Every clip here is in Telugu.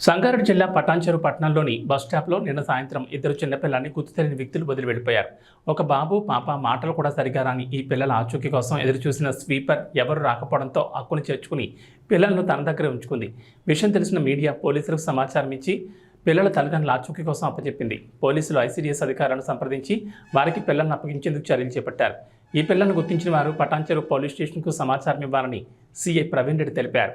సంగారెడ్డి జిల్లా పటాన్చెరు పట్టణంలోని బస్ స్టాప్లో నిన్న సాయంత్రం ఇద్దరు చిన్నపిల్లల్ని గుర్తు తెలియని వ్యక్తులు వదిలి వెళ్ళిపోయారు ఒక బాబు పాప మాటలు కూడా సరిగా రాని ఈ పిల్లల ఆచూకీ కోసం ఎదురుచూసిన స్వీపర్ ఎవరు రాకపోవడంతో హక్కును చేర్చుకుని పిల్లలను తన దగ్గర ఉంచుకుంది. విషయం తెలిసిన మీడియా పోలీసులకు సమాచారం ఇచ్చి పిల్లల తల్లిదండ్రుల ఆచూకీ కోసం అప్పచెప్పింది. పోలీసులు ఐసీడీఎస్ అధికారులను సంప్రదించి వారికి పిల్లలను అప్పగించేందుకు చర్యలు చేపట్టారు. ఈ పిల్లలను గుర్తించిన వారు పటాన్చెరు పోలీస్ స్టేషన్కు సమాచారం ఇవ్వాలని సీఐ ప్రవీణ్ రెడ్డి తెలిపారు.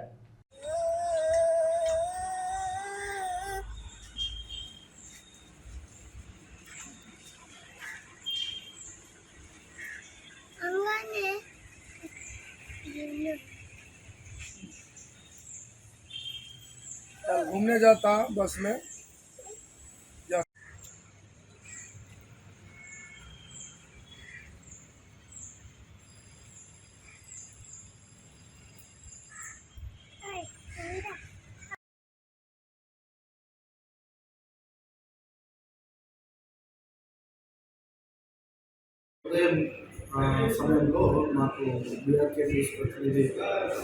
घूमने जाता बस में। Then సమయంలో నాకు బీఆర్కే తీసుకొచ్చి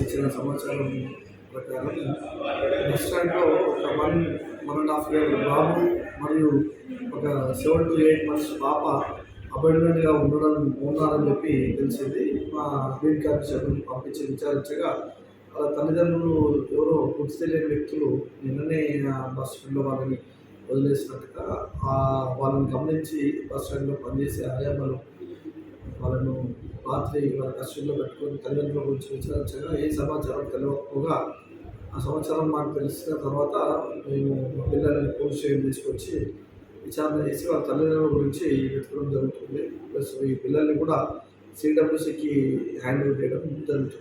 ఇచ్చిన సమాచారం ప్రకారం బస్ స్టాండ్లో ఒక one one and half year బాబు మరియు ఒక సెవెన్ టు ఎయిట్ మంత్స్ పాప అపాయింట్మెంట్గా ఉండడం ఉన్నారని చెప్పి తెలిసింది. మా బీడ్ ఆఫీసర్ పంపించి విచారించగా వాళ్ళ తల్లిదండ్రులు ఎవరో గుర్తు తెలియని వ్యక్తులు నిన్ననే బస్ స్టాండ్లో వాళ్ళని వదిలేసినట్టుగా వాళ్ళని గమనించి బస్ స్టాండ్లో పనిచేసే ఆయామలు వాళ్ళను రాత్రి వాళ్ళ కష్టంలో పెట్టుకొని తల్లిదండ్రుల గురించి విచారించగా ఏ సమాచారం తెలియకపోగా ఆ సమాచారం మాకు తెలిసిన తర్వాత మేము మా పిల్లల్ని పోలీస్ స్టేషన్ తీసుకొచ్చి విచారణ చేసి వాళ్ళ తల్లిదండ్రుల గురించి వెతకడం జరుగుతుంది. ప్లస్ ఈ పిల్లల్ని కూడా సిడబ్ల్యూసీకి హ్యాండ్ చేయడం జరుగుతుంది.